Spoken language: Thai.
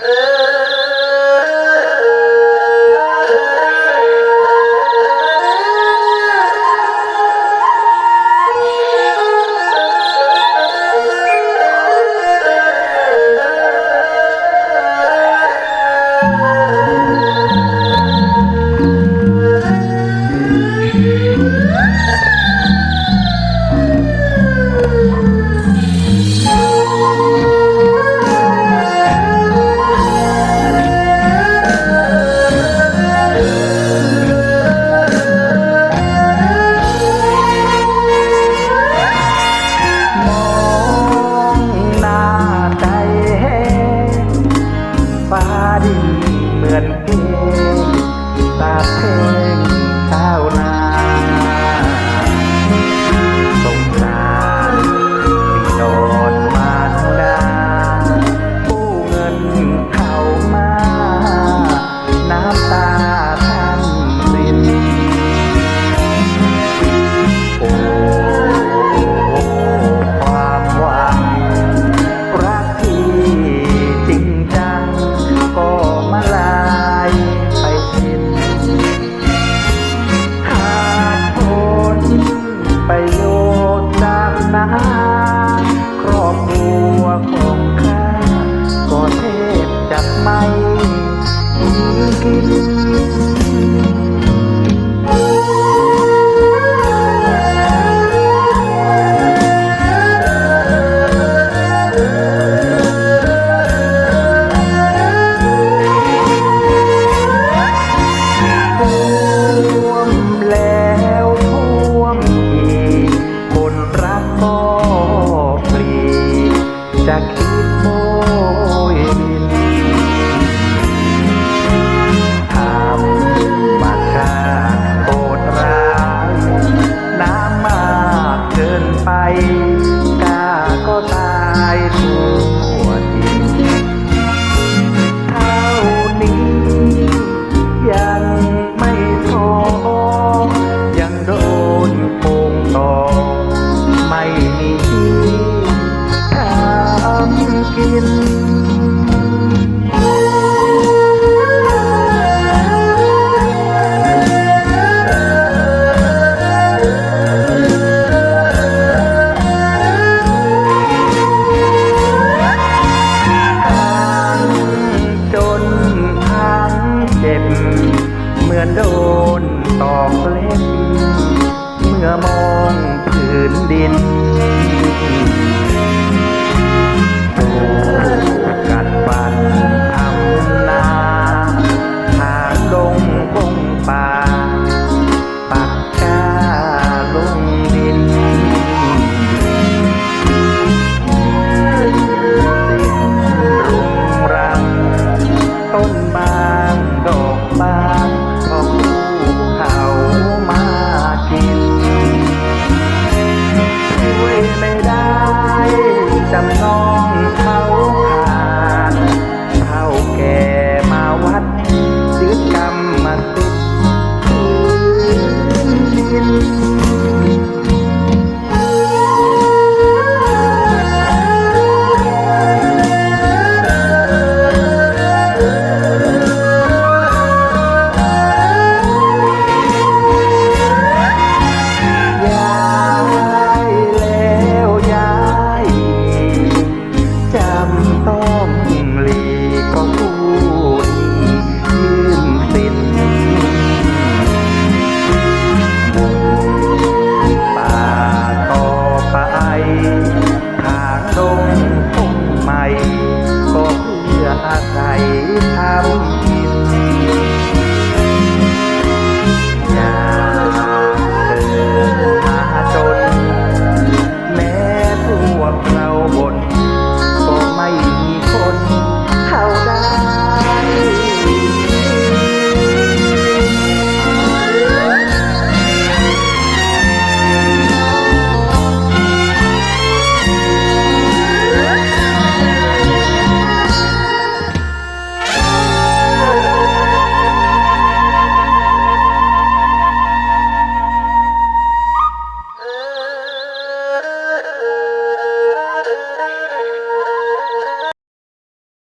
Uh. my มือนโดนตอกเล็บเมื่อมองผืนดินกัดฟันทำนาหาดงกงป่า ปักกาลงดินดินรุงรังต้นบางดอกบาง